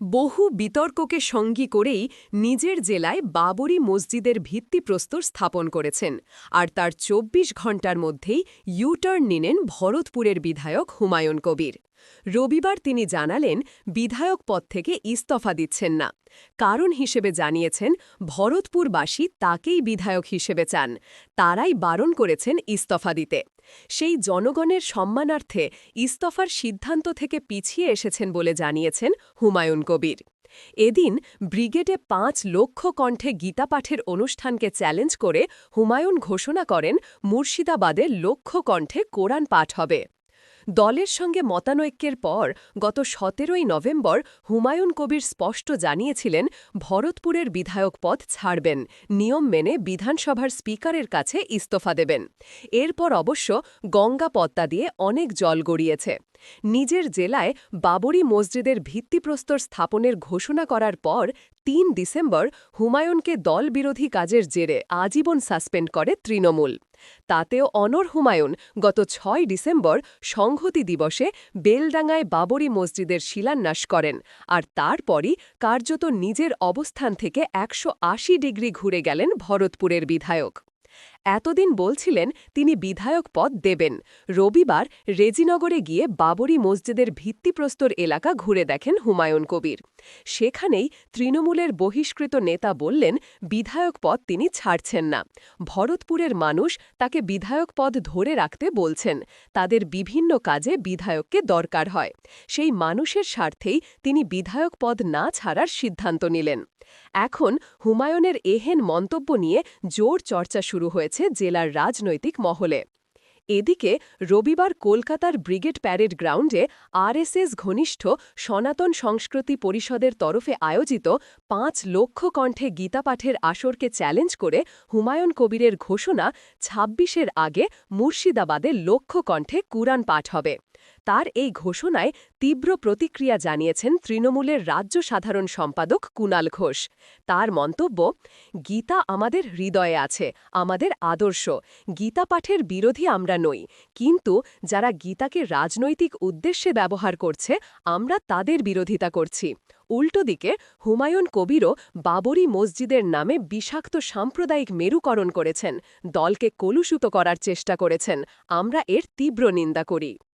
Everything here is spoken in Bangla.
বহু বিতর্ককে সঙ্গী করেই নিজের জেলায় বাবরি মসজিদের ভিত্তিপ্রস্তর স্থাপন করেছেন। আর তার ২৪ ঘণ্টার মধ্যেই ইউটার্ন নিলেন ভরতপুরের বিধায়ক হুমায়ুন কবির। রবিবার তিনি জানালেন, বিধায়ক পদ থেকে ইস্তফা দিচ্ছেন না। কারণ হিসেবে জানিয়েছেন, ভরতপুরবাসী তাকেই বিধায়ক হিসেবে চান। তারাই বারণ করেছেন ইস্তফা দিতে। সেই জনগণের সম্মানার্থে ইস্তফার সিদ্ধান্ত থেকে পিছিয়ে এসেছেন বলে জানিয়েছেন হুমায়ুন কবির। এদিন ব্রিগেডে পাঁচ লক্ষ কণ্ঠে গীতাপাঠের অনুষ্ঠানকে চ্যালেঞ্জ করে হুমায়ুন ঘোষণা করেন মুর্শিদাবাদে লক্ষ কণ্ঠে কোরআন পাঠ হবে। দলের সঙ্গে মতানৈক্যের পর গত সতেরোই নভেম্বর হুমায়ুন কবির স্পষ্ট জানিয়েছিলেন, ভরতপুরের বিধায়ক পদ ছাড়বেন, নিয়ম মেনে বিধানসভার স্পিকারের কাছে ইস্তফা দেবেন। এরপর অবশ্য গঙ্গা পদ্মা দিয়ে অনেক জল গড়িয়েছে। নিজের জেলায় বাবরি মসজিদের ভিত্তিপ্রস্তর স্থাপনের ঘোষণা করার পর তিন ডিসেম্বর হুমায়ুনকে দলবিরোধী কাজের জেরে আজীবন সাসপেন্ড করে তৃণমূল। তাতেও অনর হুমায়ুন গত ছয় ডিসেম্বর সংহতি দিবসে বেলডাঙ্গায় বাবরি মসজিদের শিলান্যাস করেন আর তারপরই কার্যত নিজের অবস্থান থেকে একশো আশি ডিগ্রি ঘুরে গেলেন ভরতপুরের বিধায়ক। এতদিন বলছিলেন তিনি বিধায়ক পদ দেবেন। রবিবার রেজিনগরে গিয়ে বাবরি মসজিদের ভিত্তিপ্রস্তর এলাকা ঘুরে দেখেন হুমায়ুন কবির। সেখানেই তৃণমূলের বহিষ্কৃত নেতা বললেন, বিধায়ক পদ তিনি ছাড়ছেন না। ভরতপুরের মানুষ তাকে বিধায়ক পদ ধরে রাখতে বলছেন। তাদের বিভিন্ন কাজে বিধায়ককে দরকার হয়। সেই মানুষের স্বার্থেই তিনি বিধায়ক পদ না ছাড়ার সিদ্ধান্ত নিলেন। এখন হুমায়ুনের এহেন মন্তব্য নিয়ে জোর চর্চা শুরু হয়েছে। জেলার রাজনৈতিক মহলে। এদিকে রবিবার কলকাতার ব্রিগেড প্যারেড গ্রাউন্ডে আরএসএস ঘনিষ্ঠ সনাতন সংস্কৃতি পরিষদের তরফে আয়োজিত পাঁচ লক্ষ কণ্ঠে গীতাপাঠের আসরকে চ্যালেঞ্জ করে হুমায়ুন কবিরের ঘোষণা ছাব্বিশের আগে মুর্শিদাবাদে লক্ষ কণ্ঠে কুরআন পাঠ হবে। তার এই ঘোষণায় তীব্র প্রতিক্রিয়া জানিয়েছেন তৃণমূলের রাজ্য সাধারণ সম্পাদক কুনাল ঘোষ। তার মন্তব্য, গীতা আমাদের হৃদয়ে আছে, আমাদের আদর্শ। গীতা পাঠের বিরোধী আমরা নই। কিন্তু যারা গীতাকে রাজনৈতিক উদ্দেশ্যে ব্যবহার করছে, আমরা তাদের বিরোধিতা করছি। উল্টো দিকে, হুমায়ুন কবিরও বাবরি মসজিদের নামে বিষাক্ত সাম্প্রদায়িক মেরুকরণ করেছেন। দলকে কলুষিত করার চেষ্টা করেছেন। আমরা এর তীব্র নিন্দা করি।